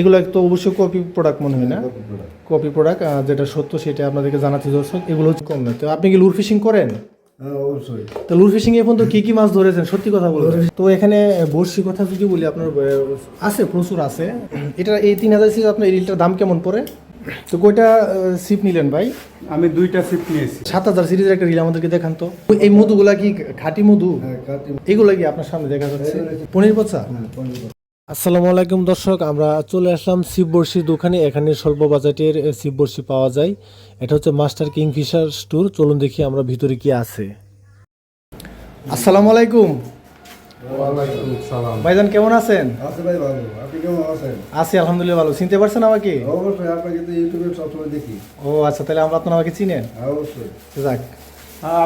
এগুলো তো অবশ্যই কপি প্রোডাক্ট মনে হয় না? কপি প্রোডাক্ট যেটা সত্য সেটা আপনাদেরকে জানাতে দর্শক এগুলো হচ্ছে কম না। তো আপনি কি লুর ফিশিং করেন? হ্যাঁ অবশ্যই। তো লুর ফিশিং এ পর্যন্ত কি কি মাছ ধরেছেন? সত্যি কথা বলবেন তো এখানে বড়শি কথা যদি বলি আপনার আছে প্রচুর আছে। এটা এই তিন হাজার সিরিজ আপনার রিলটার দাম কেমন পড়ে? তো কয়টা সিপ নিলেন ভাই? আমি দুইটা সিপ নিয়েছি। সাত হাজার সিরিজের একটা রিল আমাদেরকে দেখান তো। এই মধুগুলা কি খাঁটি মধু? হ্যাঁ এগুলো কি আপনার সামনে দেখা যাচ্ছে? হ্যাঁ পনির পচা। আসসালামু আলাইকুম দর্শক আমরা চলে আসলাম শিব বর্ষির দোকানে। এখানে স্বল্প বাজেটের শিব বর্ষি পাওয়া যায়। এটা হচ্ছে মাস্টার কিংফিশার স্টোর। চলুন দেখি আমরা ভিতরে কি আছে। আসসালামু আলাইকুম। ভাইজান কেমন আছেন? আছে আলহামদুলিল্লাহ ভালো। চিনতে পারছেন আমাকে? ও আচ্ছা তাহলে আমরা আপনার আমাকে চিনেন যাক।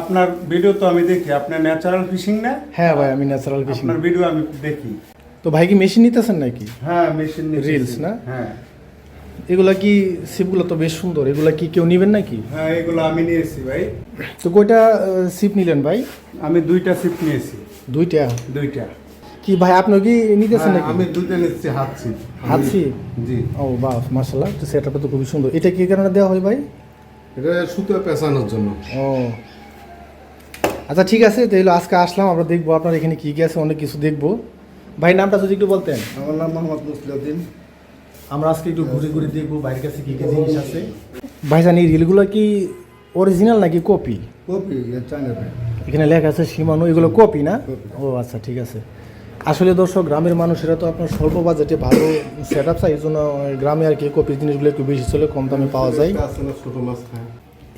আপনার ভিডিও তো আমি দেখি। আপনার ন্যাচারাল ফিশিং না? হ্যাঁ ভাই আমি ন্যাচারাল ফিশিং আপনার ভিডিও আমি দেখি। তো ভাই কি মেশিন নিতেছেন নাকি? হ্যাঁ মেশিন রিলস না? হ্যাঁ। এগুলা কি সিপগুলো তো বেশ সুন্দর এগুলা কি কেউ নিবেন নাকি? হ্যাঁ এগুলো আমি নিয়েছি ভাই। তো কয়টা সিপ নিলেন ভাই? আমি দুইটা সিপ নিয়েছি। দুইটা? দুইটা। কি ভাই আপনি কি নিতেছেন হ্যাঁ, নাকি? আমি দুইটা নিচ্ছি হাত ছিপ হাত ছিপ? জি। ও বাহ মার্শাল্লাহ তো সেটআপটা তো খুবই সুন্দর। এটা কি কারণে দেওয়া হয় ভাই? এটা সুতো পেঁচানোর জন্য। ও। আচ্ছা ঠিক আছে তাহলে আজকে আসলাম আমরা দেখব আপনার এখানে কি কি আছে অনেক কিছু দেখব। ভাই নামটা যদি একটু বলতেন। আমার নাম মোহাম্মদ মুসলিউদ্দিন। আমরা আজকে একটু ঘুরে ঘুরে দেখব বাইরের কাছে কি কি জিনিস আছে। ভাইজান এই রিলগুলো কি অরিজিনাল নাকি কপি কপি এখানে লেখা আছে সীমানো এগুলো কপি না? ও আচ্ছা ঠিক আছে। আসলে দর্শক গ্রামের মানুষেরা তো আপনার স্বল্প বাজেটে ভালো সেট আপ চাই এই জন্য গ্রামে আর কি কপি জিনিসগুলো একটু বেশি চলে কম দামে পাওয়া যায়। ছোট মাছ খায়।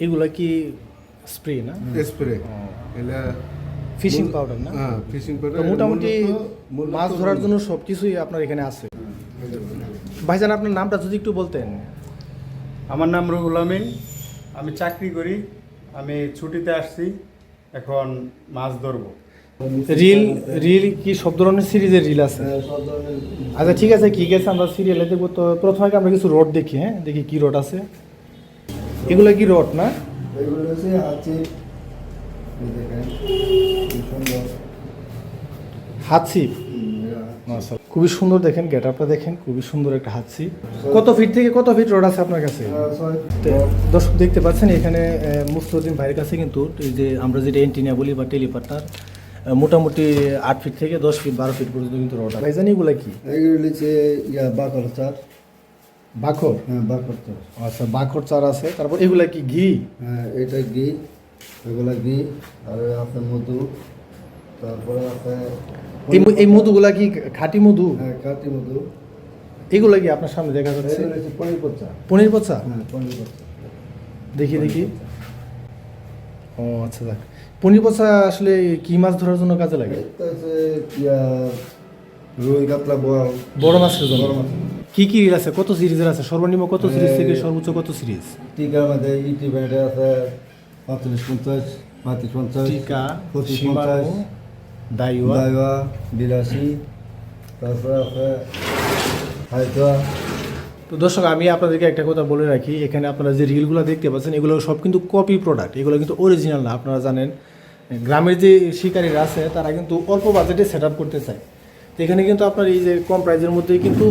এগুলা কি স্প্রে না? স্প্রে ফিশিং পাউডার না? হ্যাঁ ফিশিং পাউডার। মোটামুটি মাছ ধরার জন্য সব কিছুই আপনার এখানে আছে। ভাইজান আপনার নামটা যদি একটু বলতেন। আমার নাম রুহুল আমিন। আমি চাকরি করি। আমি ছুটিতে আসছি। এখন মাছ ধরবো। রিল রিল কি সব ধরনের সিরিজের রিল আছে? হ্যাঁ, আচ্ছা ঠিক আছে কি গেছে আমরা সিরিয়ালে দেখব। তো প্রথমে আমরা কিছু রড দেখি হ্যাঁ? দেখি কি রড আছে। এগুলো কি রড না? এগুলো হচ্ছে হাত মাশাআল্লাহ। খুবই সুন্দর দেখেন গেট আপটা দেখেন খুবই সুন্দর একটা হাত কত ফিট থেকে কত ফিট রড আছে আপনার কাছে? দর্শক দেখতে পাচ্ছেন এখানে মুস্তদিন ভাইয়ের কাছে কিন্তু এই যে আমরা যেটা এন্টিনিয়া বলি বা টেলিপার্টার মোটামুটি আট ফিট থেকে দশ ফিট বারো ফিট পর্যন্ত কিন্তু রড আছে। ভাইজান এগুলো কি? ইয়া বাকর চার। বাখর হ্যাঁ বাকর চার। আচ্ছা বাখর চার আছে। তারপর এগুলা কি ঘি? হ্যাঁ এটা ঘি। এগুলা ঘি আর আছে মধু। তারপরে আছে এই মধুগুলা কি খাঁটি মধু? হ্যাঁ কাটি মধু। এগুলা কি আপনার সামনে দেখা যাচ্ছে? পনির পচা। পনির পচা? হ্যাঁ পনির পচা। দেখি দেখি। ও আচ্ছা দেখ পনির পচা আসলে কি মাছ ধরার জন্য কাজে লাগে? রুই কাতলা বোয়াল। বড় মাছের জন্য? বড় মাছ। কি কি আছে? কত সিরিজের আছে? সর্বনিম্ন কত সিরিজ থেকে সর্বোচ্চ কত সিরিজ? টিকার মধ্যে ইটি ব্যান্ডে আছে। পঁয়ত্রিশ পঞ্চাশ পঁয়ত্রিশ পঞ্চাশ টিকা পঁচিশ পঞ্চাশ দাইওয়া দাইওয়া বিরাশি তারপরে আছে হাইদা তো দর্শক আমি আপনাদেরকে একটা কথা বলে রাখি এখানে আপনারা যে রিলগুলো দেখতে পাচ্ছেন এগুলো সব কিন্তু কপি প্রোডাক্ট এগুলো কিন্তু অরিজিনাল না আপনারা জানেন। গ্রামের যে শিকারীরা আছে তারা কিন্তু অল্প বাজেটে সেট আপ করতে চায়। তো এখানে কিন্তু আপনার এই যে কম প্রাইজের মধ্যেই কিন্তু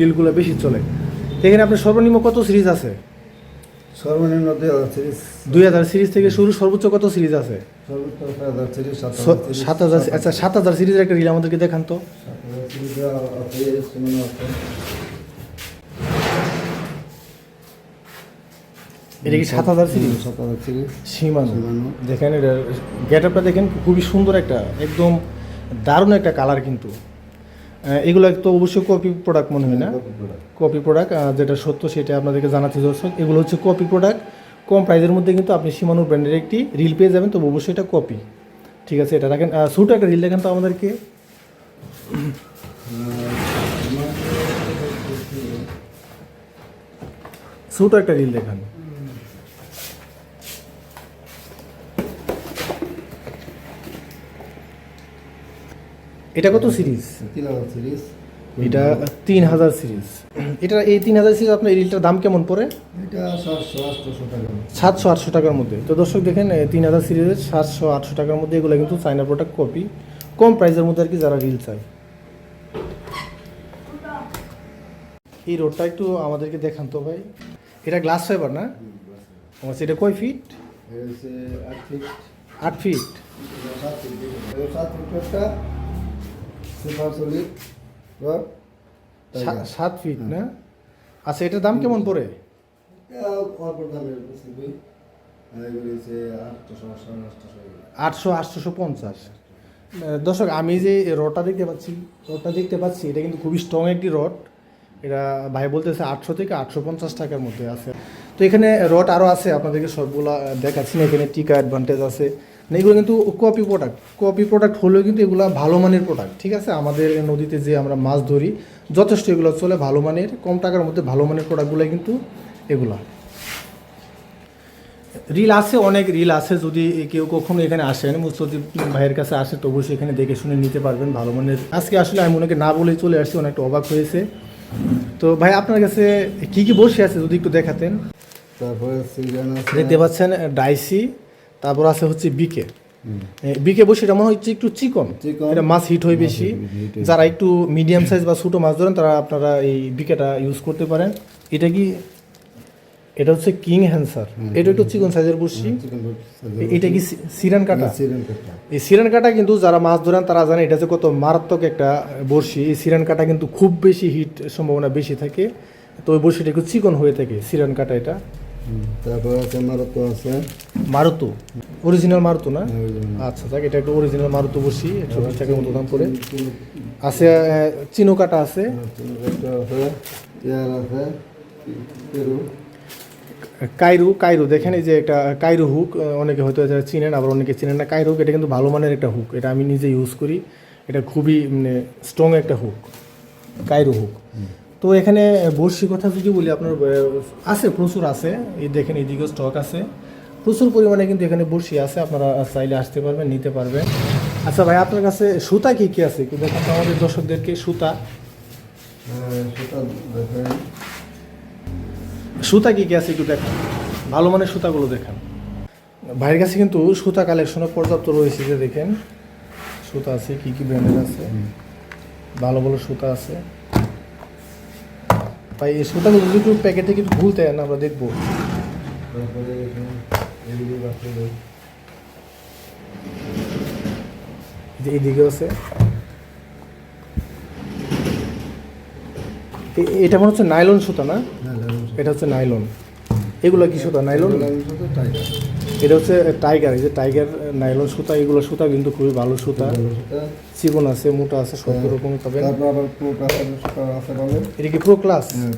রিলগুলো বেশি চলে। তো এখানে আপনার সর্বনিম্ন কত সিরিজ আছে? সর্বনিম্ন দুই হাজার তিরিশ। দুই হাজার সিরিজ থেকে শুরু সর্বোচ্চ কত সিরিজ আছে? সাত হাজার আচ্ছা সাত হাজার সিরিজের একটা রিল আমাদেরকে দেখান তো। এটা কি সাত হাজার সিরিজ? সাত হাজার তিরিশ। সীমানো। দেখেন এটা গেট আপটা দেখেন খুবই সুন্দর একটা একদম দারুণ একটা কালার কিন্তু। এগুলো তো অবশ্যই কপি প্রোডাক্ট মনে হয় না? কপি প্রোডাক্ট যেটা সত্য সেটা আপনাদেরকে জানাতে দর্শক এগুলো হচ্ছে কপি প্রোডাক্ট কম প্রাইজের মধ্যে কিন্তু আপনি সীমানুর ব্র্যান্ডের একটি রিল পেয়ে যাবেন তবে অবশ্যই এটা কপি ঠিক আছে এটা রাখেন। ছোট একটা রিল দেখেন তো আমাদেরকে। ছোট একটা রিল দেখান। এটা কত সিরিজ? তিন হাজার তিরিশ এটা তিন হাজার সিরিজ। এটা এই তিন হাজার সিরিজ আপনার এই রিলটার দাম কেমন পড়ে? এটা সাতশো আটশো টাকার মধ্যে। তো দর্শক দেখেন তিন হাজার সিরিজের সাতশো আটশো টাকার মধ্যে এগুলো কিন্তু চাইনা প্রোডাক্ট কপি কম প্রাইসের মধ্যে আর কি যারা রিল চায়। এই রোডটা একটু আমাদেরকে দেখান তো ভাই। এটা গ্লাস ফাইবার না? আচ্ছা, এটা কয় ফিট আট ফিট আট ফিট সাত ফিট ফিট না? আচ্ছা এটার দাম কেমন পড়ে? আটশো আটশোশো পঞ্চাশ। দর্শক আমি যে রডটা দেখতে পাচ্ছি রডটা দেখতে পাচ্ছি এটা কিন্তু খুবই স্ট্রং একটি রড। এটা ভাই বলতেছে আটশো থেকে আটশো পঞ্চাশ টাকার মধ্যে আছে। তো এখানে রড আরও আছে আপনাদেরকে সবগুলা দেখাচ্ছি। না এখানে টিকা অ্যাডভান্টেজ আছে। না এগুলো কিন্তু কপি প্রোডাক্ট কপি প্রোডাক্ট হলেও কিন্তু এগুলো ভালো মানের প্রোডাক্ট ঠিক আছে? আমাদের নদীতে যে আমরা মাছ ধরি যথেষ্ট এগুলো চলে ভালো মানের কম টাকার মধ্যে ভালো মানের প্রোডাক্টগুলো কিন্তু এগুলা। রিল আছে অনেক রিল আছে যদি কেউ কখনো এখানে আসেন মুস্তদিব ভাইয়ের কাছে আসে তো অবশ্যই এখানে দেখে শুনে নিতে পারবেন ভালো মানের। আজকে আসলে আমি ওনাকে না বলেই চলে আসছি অনেকটা অবাক হয়েছে। তো ভাই আপনার কাছে কি কি বসে আছে যদি একটু দেখাতেন? তারপরে সিজন দেখতে পাচ্ছেন ডাইসি তারপর আছে হচ্ছে বিকে বিকে বসে এটা মনে হচ্ছে একটু চিকন। এটা মাছ হিট হয় বেশি। যারা একটু মিডিয়াম সাইজ বা ছোটো মাছ ধরেন তারা আপনারা এই বিকেটা ইউজ করতে পারেন। এটা কি এটা হচ্ছে কিং হ্যান্সার এটা একটু চিকন সাইজের বসছি। এটা কি সিরান কাটা? কাটা। এই সিরান কাটা কিন্তু যারা মাছ ধরেন তারা জানে এটা যে কত মারাত্মক একটা বড়শি। এই সিরান কাটা কিন্তু খুব বেশি হিট সম্ভাবনা বেশি থাকে। তো ওই বড়শিটা একটু চিকন হয়ে থাকে সিরান কাটা এটা। তারপর আছে মারতো আছে। মারুতু? অরিজিনাল মারুতু না? আচ্ছা যাক এটা একটা অরিজিনাল মারুতু বসি একশো বিশ টাকার মতো দাম করে। আছে চিনো কাটা আছে। পেরু। কাইরু কাইরু দেখেন এই যে একটা কাইরু হুক অনেকে হয়তো এটা চিনেন আবার অনেকে চিনেন না। কাইরু হুক এটা কিন্তু ভালো মানের একটা হুক। এটা আমি নিজে ইউজ করি। এটা খুবই মানে স্ট্রং একটা হুক। কাইরু হুক। তো এখানে বড়শি কথা যদি বলি আপনার আছে প্রচুর আছে। এই দেখেন এদিকেও স্টক আছে। প্রচুর পরিমাণে কিন্তু এখানে বড়শি আছে। আপনারা চাইলে আসতে পারবেন নিতে পারবেন। আচ্ছা ভাই আপনার কাছে সুতা কি কি আছে? দেখান তো আমাদের দর্শকদেরকে সুতা। সুতা কি কি আছে একটু দেখান। ভালো মানের সুতাগুলো দেখান। ভাইয়ের কাছে কিন্তু সুতা কালেকশনও পর্যাপ্ত রয়েছে যে দেখেন। সুতা আছে কি কি ব্র্যান্ডের আছে? ভালো ভালো সুতা আছে। ভাই এই সুতা যদি একটু প্যাকেটে কিছু ভুলতে না আমরা দেখব। দেয় এইদিকে আছে। এটা মনে হচ্ছে নাইলন সুতা না? হ্যাঁ এটা হচ্ছে নাইলন। এগুলো কি সুতা নাইলন সুতা টাইগার। এটা হচ্ছে টাইগার এই যে টাইগার নাইলন সুতা এগুলো সুতা কিন্তু খুবই ভালো সুতা। চিকন আছে মোটা আছে সব রকম পাবেন। এটা কি প্রো ক্লাস হ্যাঁ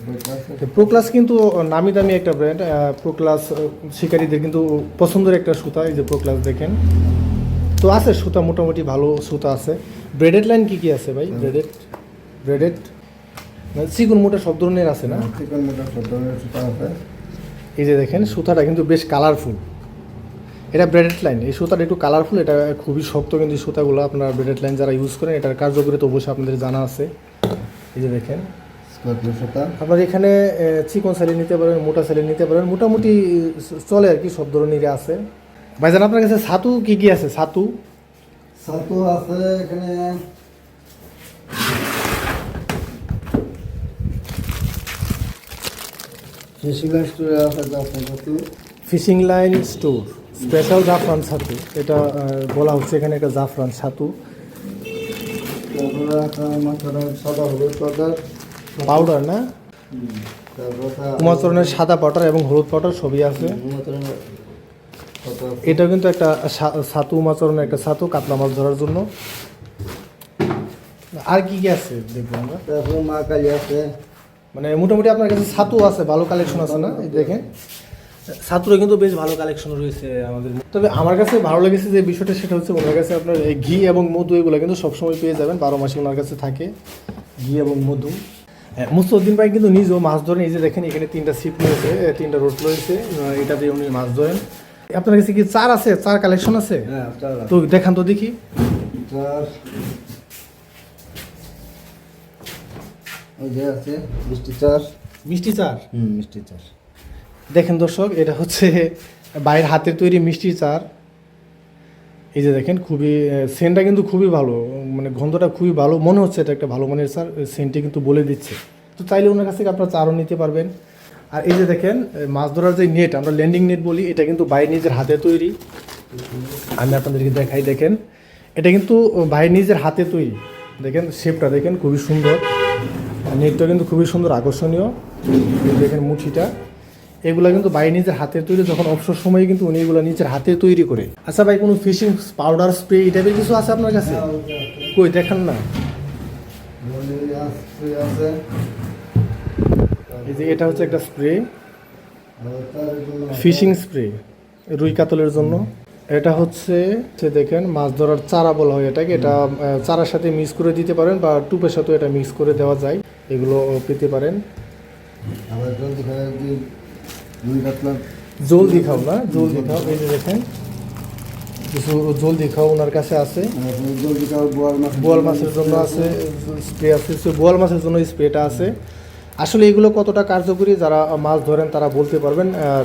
প্রো ক্লাস কিন্তু নামি দামি একটা ব্র্যান্ড প্রো ক্লাস শিকারীদের কিন্তু পছন্দের একটা সুতা এই যে প্রো ক্লাস দেখেন। তো আছে সুতা মোটামুটি ভালো সুতা আছে। ব্রেডেড লাইন কি কি আছে ভাই? ব্রেডেড ব্রেডেড মানে চিকন মোটা সব ধরনের আছে না? চিকেন মোটর সব ধরনের সেটা আছে। এই যে দেখেন সুতাটা কিন্তু বেশ কালারফুল এটা ব্রেডেড লাইন এই সুতাটা একটু কালারফুল এটা খুবই শক্ত কিন্তু এই সুতাগুলো আপনার ব্রেডেড লাইন যারা ইউজ করেন এটার কার্যকরিতা অবশ্যই আপনাদের জানা আছে। এই যে দেখেন। আপনার এখানে চিকন সাইলে নিতে পারেন মোটা সাইলে নিতে পারেন মোটামুটি চলে আর কি সব ধরনেরই আছে। ভাইজান আপনার কাছে ছাতু কি কি আছে? ছাতু? সাতু আছে এখানে। ফিশিং স্টোরে আছে ছাতু। Fishing line store. স্পেশাল জাফরান ছাতু এটা বলা হচ্ছে এখানে একটা জাফরান ছাতু। সাদা হলুদ পাউডার। পাউডার না? তারপর কুমাচরণের সাদা পাউডার এবং হলুদ পাউডার সবই আছে। এটা কিন্তু একটা ছাতু উমাচরণের একটা ছাতু কাতলা মাছ ধরার জন্য। আর কি কি আছে দেখব আমরা? তারপর মা কালী আছে। মানে মোটামুটি আপনার কাছে ছাতু আছে ভালো কালেকশন আছে না? দেখেন। ছাত্র কিন্তু বেশ ভালো কালেকশন রয়েছে আমাদের তবে আমার কাছে ভালো লেগেছে যে বিষয়টা সেটা হচ্ছে ওনার কাছে আপনার ঘি এবং মধু এগুলো কিন্তু সবসময় পেয়ে যাবেন। বারো মাসে ওনার কাছে থাকে ঘি এবং মধু। মুস্তউদ্দিন ভাই কিন্তু নিজেও মাছ ধরেন। এই যে দেখেন এখানে তিনটা সিপ রয়েছে তিনটা রোড রয়েছে। আহ, এটাতে উনি মাছ ধরেন। আপনার কাছে কি চার আছে? চার কালেকশন আছে? হ্যাঁ তো দেখান তো দেখি। আছে মিষ্টি চার। মিষ্টি চার? হুম মিষ্টি চার। দেখেন দর্শক, এটা হচ্ছে বাইরের হাতের তৈরি মিষ্টি চার। এই যে দেখেন, খুবই সেন্টটা কিন্তু খুবই ভালো মানে গন্ধটা খুবই ভালো। মনে হচ্ছে এটা একটা ভালো মানের চার সেন্টটি কিন্তু বলে দিচ্ছে। তো চাইলে ওনার কাছ থেকে আপনারা চারও নিতে পারবেন। আর এই যে দেখেন মাছ ধরার যে নেট আমরা ল্যান্ডিং নেট বলি, এটা কিন্তু ভাই নিজের হাতে তৈরি। আমি আপনাদেরকে দেখাই, দেখেন, এটা কিন্তু ভাই নিজের হাতে তৈরি। দেখেন শেপটা দেখেন, খুবই সুন্দর। নেটটা কিন্তু খুবই সুন্দর, আকর্ষণীয়। দেখেন, মুঠিটা। এগুলো কিন্তু ভাই নিজের হাতে তৈরি যখন অবসর সময়ে কিন্তু উনি এগুলো নিজের হাতে তৈরি করে। আচ্ছা ভাই কোনো ফিশিং পাউডার স্প্রে এই টাইপের কিছু আছে আপনার কাছে? কই দেখান না। এই যে এটা হচ্ছে একটা স্প্রে ফিশিং স্প্রে রুই কাতলের জন্য। এটা হচ্ছে যে দেখেন মাছ ধরার চারা বলা হয় এটাকে। এটা চারার সাথে মিক্স করে দিতে পারেন বা টুপের সাথেও এটা মিক্স করে দেওয়া যায়। এগুলো পেতে পারেন। আবার জলদি খাই একদিন দুই কাতলা জলদি খাও না জলদি খাও এই যে দেখেন কিছু জলদি খাও ওনার কাছে আছে। বোয়াল মাছের জন্য আছে স্প্রে আছে বোয়াল মাছের জন্য স্প্রেটা আছে। আসলে এগুলো কতটা কার্যকরী যারা মাছ ধরেন তারা বলতে পারবেন আর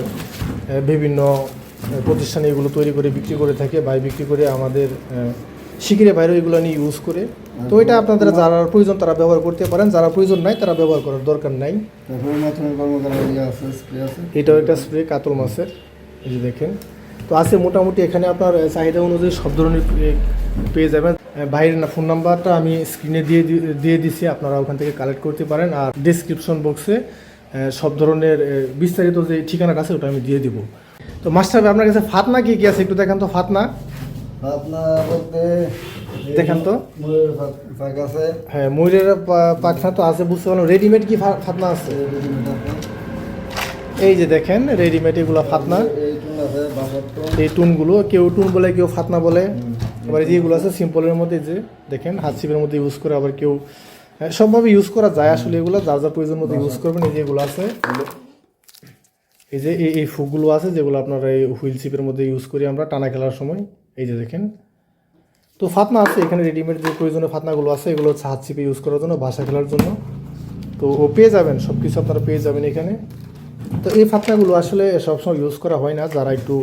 বিভিন্ন প্রতিষ্ঠানে এগুলো তৈরি করে বিক্রি করে থাকে বা বিক্রি করে আমাদের শিখিরে বাইরে এগুলো নিয়ে ইউজ করে। তো এটা আপনাদের যারা প্রয়োজন তারা ব্যবহার করতে পারেন যারা প্রয়োজন নাই তারা ব্যবহার করার দরকার নাই। ইয়ে এটাও একটা স্প্রে কাতল মাছের এই যে দেখেন। তো আছে মোটামুটি এখানে আপনার চাহিদা অনুযায়ী সব ধরনের পেয়ে যাবেন। না ফোন নাম্বারটা আমি স্ক্রিনে দিয়ে দিয়ে দিছি আপনারা ওখান থেকে কালেক্ট করতে পারেন। আর ডিসক্রিপশন বক্সে সব ধরনের বিস্তারিত যে ঠিকানাটা আছে ওটা আমি দিয়ে দিব। তো মাস্টার আপনার কাছে ফাতনা কি কি আছে একটু দেখেন তো ফাতনা। আপনার বলতে দেখান তো। আছে। হ্যাঁ ময়ূরের পাখনা তো আছে বুঝতে পারলাম। রেডিমেড কি ফাতনা আছে? এই যে দেখেন রেডিমেড এগুলো ফাতনা। এই টুনগুলো কেউ টুন বলে কেউ ফাতনা বলে। আবার যেগুলো আছে সিম্পলের মধ্যে যে দেখেন হাত ছিপের মধ্যে ইউজ করে আবার কেউ হ্যাঁ, সবভাবে ইউজ করা যায় আসলে এগুলো যার যার প্রয়োজন মতো ইউজ করবেন এই যেগুলো আছে। এই যে এই ফুকগুলো আছে যেগুলো আপনার এই হুইল চিপের মধ্যে ইউজ করি আমরা টানা খেলার সময়। এই যে দেখেন। তো ফাতনা আছে এখানে রেডিমেড যে প্রয়োজনীয় ফাতনাগুলো আছে এগুলো হচ্ছে হাত চিপে ইউজ করার জন্য বাসা খেলার জন্য। তো ও পেয়ে যাবেন সব কিছু আপনারা পেয়ে যাবেন এখানে। তো এই ফাতনাগুলো আসলে সবসময় ইউজ করা হয় না যারা একটু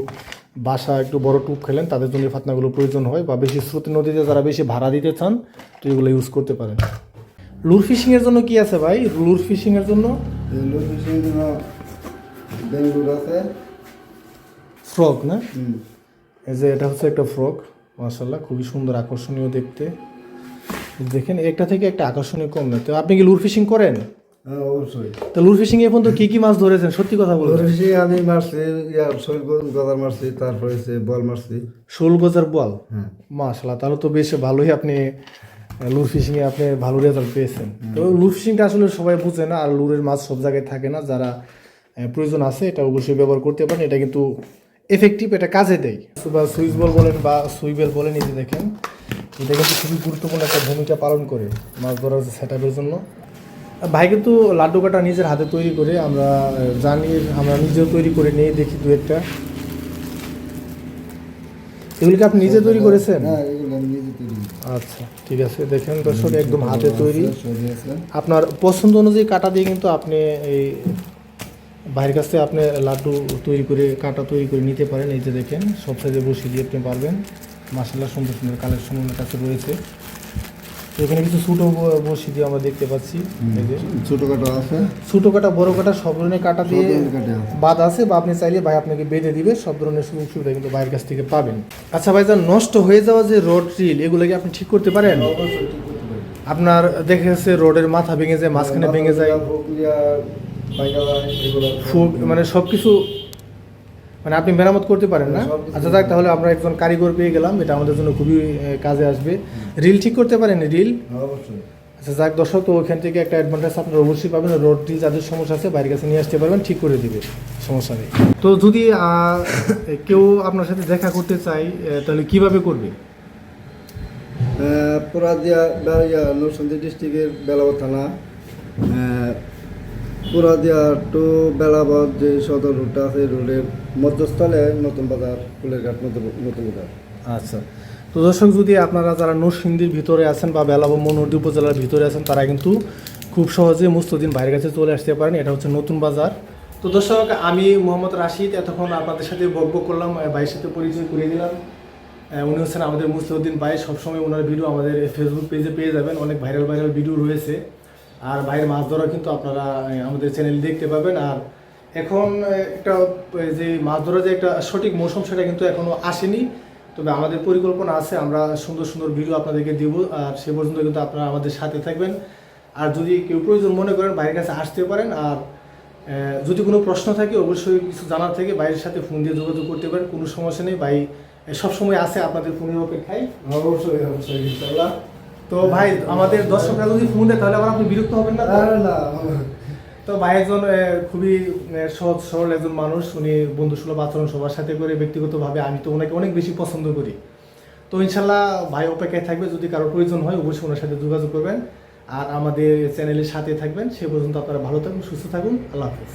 বাসা একটু বড় টুপ খেলেন তাদের জন্য এই ফাতনাগুলো প্রয়োজন হয় বা বেশি স্রোত নদীতে যারা বেশি ভাড়া দিতে চান তো এগুলো ইউজ করতে পারেন। লুর ফিশিংয়ের জন্য কি আছে ভাই? লুর ফিশিংয়ের জন্য? লোক হিসেবে জন্য আছে। ফ্রক না? এই যে এটা হচ্ছে একটা ফ্রক মার্শাল্লাহ খুবই সুন্দর আকর্ষণীয় দেখতে। দেখেন একটা থেকে একটা আকর্ষণীয় কম না তো আপনি কি লুর ফিশিং করেন? হ্যাঁ অবশ্যই। তো লুর ফিশিং এ পর্যন্ত কি কি মাছ ধরেছেন? সত্যি কথা বলুন। আমি মারছি শৈল গদার মারছি তারপরে সে বল মারছি। শোল গজার বল? হ্যাঁ। তাহলে তো বেশ ভালোই আপনি লুর আপনি ভালো রেজাল্ট পেয়েছেন। তো লুর ফিশিংটা আসলে সবাই বুঝে না আর লুরের মাছ সব জায়গায় থাকে না যারা প্রয়োজন আছে এটা অবশ্যই ব্যবহার করতে পারেন। এটা কিন্তু এফেক্টিভ এটা কাজে দেয়। বা সুইচ বল বলেন বা সুইবেল বলেন এই যে দেখেন এটা কিন্তু খুবই গুরুত্বপূর্ণ একটা ভূমিকা পালন করে মাছ ধরার সেট জন্য। ভাই কিন্তু লাড্ডু কাটা নিজের হাতে তৈরি করে আমরা জানি আমরা নিজেও তৈরি করে নিয়ে দেখি দু একটা। এগুলিকে আপনি নিজে তৈরি করেছেন? হ্যাঁ এগুলো। আচ্ছা ঠিক আছে দেখেন দর্শক একদম হাতে তৈরি। আপনার পছন্দ অনুযায়ী কাটা দিয়ে কিন্তু আপনি এই বাইরের কাছ থেকে আপনি লাড্ডু তৈরি করে কাটা তৈরি করে নিতে পারেন। এই যে দেখেন সব সাইজে বসিয়ে দিয়ে আপনি পারবেন। মাসাল্লাহ সুন্দর সুন্দর কালেকশন ওনার কাছে রয়েছে। এখানে কিছু ছোটো বসি দিয়ে আমরা দেখতে পাচ্ছি। ছোটো কাটা আছে। ছোটো কাটা বড় কাটা সব ধরনের কাটা দিয়ে। বাদ আছে। বা আপনি চাইলে ভাই আপনাকে বেঁধে দিবে সব ধরনের সুযোগ সুবিধা কিন্তু ভাইয়ের কাছ থেকে পাবেন। আচ্ছা ভাই যা নষ্ট হয়ে যাওয়া যে রড রিল এগুলো কি আপনি ঠিক করতে পারেন? পারি। আপনার দেখে যাচ্ছে রোডের মাথা ভেঙে যায় মাঝখানে ভেঙে যায়। মানে সব কিছু মানে আপনি মেরামত করতে পারেন না? আচ্ছা যাক তাহলে আমরা একজন কারিগর পেয়ে গেলাম। এটা আমাদের জন্য খুবই কাজে আসবে। রিল ঠিক করতে পারেন রিল হ্যাঁ, অবশ্যই। আচ্ছা যাক দর্শক তো ওখান থেকে একটা অ্যাডভান্টেজ আপনারা অবশ্যই পাবেন। রোড রিল যাদের সমস্যা আছে বাইরের কাছে নিয়ে আসতে পারবেন ঠিক করে দিবে। সমস্যা নেই। তো যদি কেউ আপনার সাথে দেখা করতে চাই তাহলে কীভাবে করবে? পুরাদিয়া নরসিংদী ডিস্ট্রিক্টের বেলাবত থানা। পুরাদিয়া টু বেলাবত যে সদর রুটটা আছে রোডের মধ্যস্থলে নতুন বাজার ফুলের ঘাট নতুন বাজার। আচ্ছা। তো দর্শক, যদি আপনারা যারা নরসিংদীর ভিতরে আছেন বা বেলাব মনোহরদী উপজেলার ভিতরে আছেন, তারা কিন্তু খুব সহজে মুস্তদিন বাইরের কাছে চলে আসতে পারেন। এটা হচ্ছে নতুন বাজার। তো দর্শক, আমি মোহাম্মদ রাশিদ, এতক্ষণ আপনাদের সাথে বকবক করলাম ভাইয়ের সাথে পরিচয় করে দিলাম। উনি হচ্ছেন আমাদের মুস্তাউদ্দিন ভাই। সবসময় ওনার ভিডিও আমাদের ফেসবুক পেজে পেয়ে যাবেন। অনেক ভাইরাল ভাইরাল ভিডিও রয়েছে। আর ভাইয়ের মাছ ধরা কিন্তু আপনারা আমাদের চ্যানেল দেখতে পাবেন। আর এখন একটা যে মাছ ধরা যে একটা সঠিক মৌসুম, সেটা কিন্তু এখনও আসেনি। তবে আমাদের পরিকল্পনা আছে, আমরা সুন্দর সুন্দর ভিডিও আপনাদেরকে দিব। আর সে পর্যন্ত কিন্তু আপনারা আমাদের সাথে থাকবেন। আর যদি কেউ প্রয়োজন মনে করেন, বাইরের কাছে আসতে পারেন। আর যদি কোনো প্রশ্ন থাকে, অবশ্যই কিছু জানার থেকে, বাইরের সাথে ফোন দিয়ে যোগাযোগ করতে পারেন, কোনো সমস্যা নেই। ভাই সবসময় আছে আপনাদের ফোনের অপেক্ষায়। অবশ্যই অবশ্যই ইনশাল্লাহ তো ভাই আমাদের দর্শকরা যদি ফোন দেয় তাহলে আবার আপনি বিরক্ত হবেন না তো? না তো ভাই একজন খুবই সহজ সরল একজন মানুষ। উনি বন্ধুসুলভ আচরণ সবার সাথে করে ব্যক্তিগতভাবে আমি তো ওনাকে অনেক বেশি পছন্দ করি। তো ইনশাল্লাহ ভাই অপেক্ষায় থাকবে। যদি কারও প্রয়োজন হয় অবশ্যই ওনার সাথে যোগাযোগ করবেন। আর আমাদের চ্যানেলের সাথে থাকবেন। সে পর্যন্ত আপনারা ভালো থাকুন সুস্থ থাকুন। আল্লাহ হাফিজ।